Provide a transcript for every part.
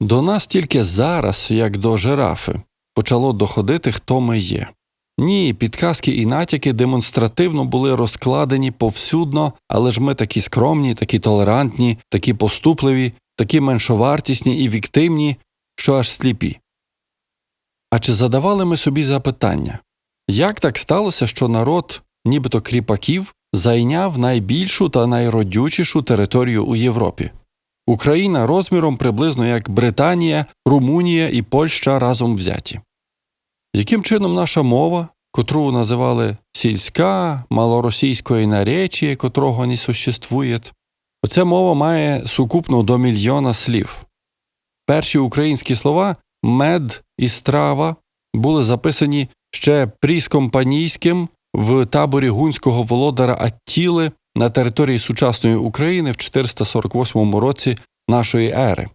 До нас тільки зараз, як до жирафи, почало доходити, хто ми є. Ні, підказки і натяки демонстративно були розкладені повсюдно, але ж ми такі скромні, такі толерантні, такі поступливі, такі меншовартісні і віктивні, що аж сліпі. А чи задавали ми собі запитання, як так сталося, що народ, нібито кріпаків, зайняв найбільшу та найродючішу територію у Європі? Україна розміром приблизно як Британія, Румунія і Польща разом взяті. Яким чином наша мова, котру називали сільська, малоросійської наречі, котрого не существує, оця мова має сукупно до мільйона слів. Перші українські слова мед і страва були записані ще пріскомпанійським в таборі гунського володара Аттіли на території сучасної України в 448 році нашої ери.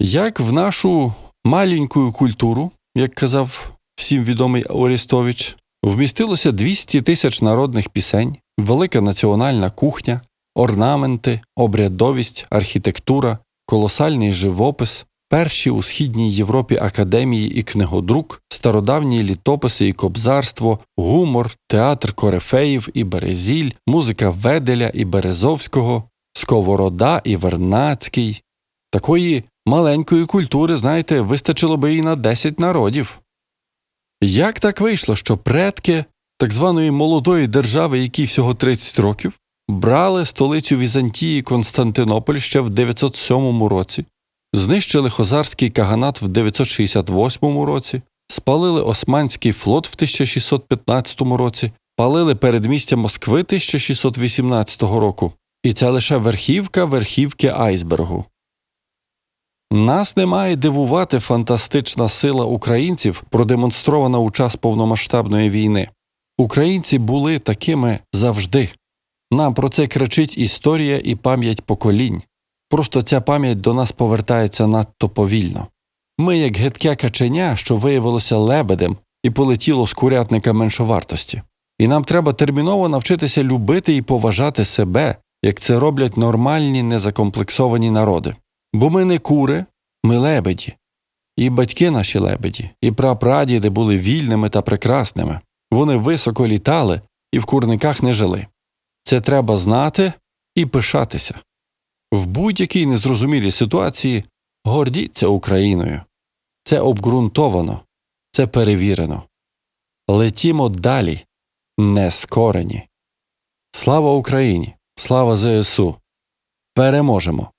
Як в нашу маленьку культуру, як казав всім відомий Орістович, вмістилося 200 тисяч народних пісень, велика національна кухня, орнаменти, обрядовість, архітектура, колосальний живопис, перші у східній Європі академії і книгодрук, стародавні літописи і кобзарство, гумор, театр корифеїв і березіль, музика Веделя і Березовського, Сковорода і Вернацький. Такої маленької культури, знаєте, вистачило би і на 10 народів. Як так вийшло, що предки так званої молодої держави, якій всього 30 років, брали столицю Візантії Константинополь ще в 907 році, знищили хозарський каганат в 968 році, спалили Османський флот в 1615 році, палили передмістя Москви 1618 року, і це лише верхівка верхівки айсбергу. Нас не має дивувати фантастична сила українців, продемонстрована у час повномасштабної війни. Українці були такими завжди. Нам про це кричить історія і пам'ять поколінь. Просто ця пам'ять до нас повертається надто повільно. Ми, як гидке каченя, що виявилося лебедем і полетіло з курятника меншовартості. І нам треба терміново навчитися любити і поважати себе, як це роблять нормальні незакомплексовані народи. Бо ми не кури, ми лебеді. І батьки наші лебеді, і прапрадіди були вільними та прекрасними. Вони високо літали і в курниках не жили. Це треба знати і пишатися. В будь-якій незрозумілій ситуації гордіться Україною. Це обґрунтовано, це перевірено. Летімо далі, не скорені. Слава Україні! Слава ЗСУ! Переможемо!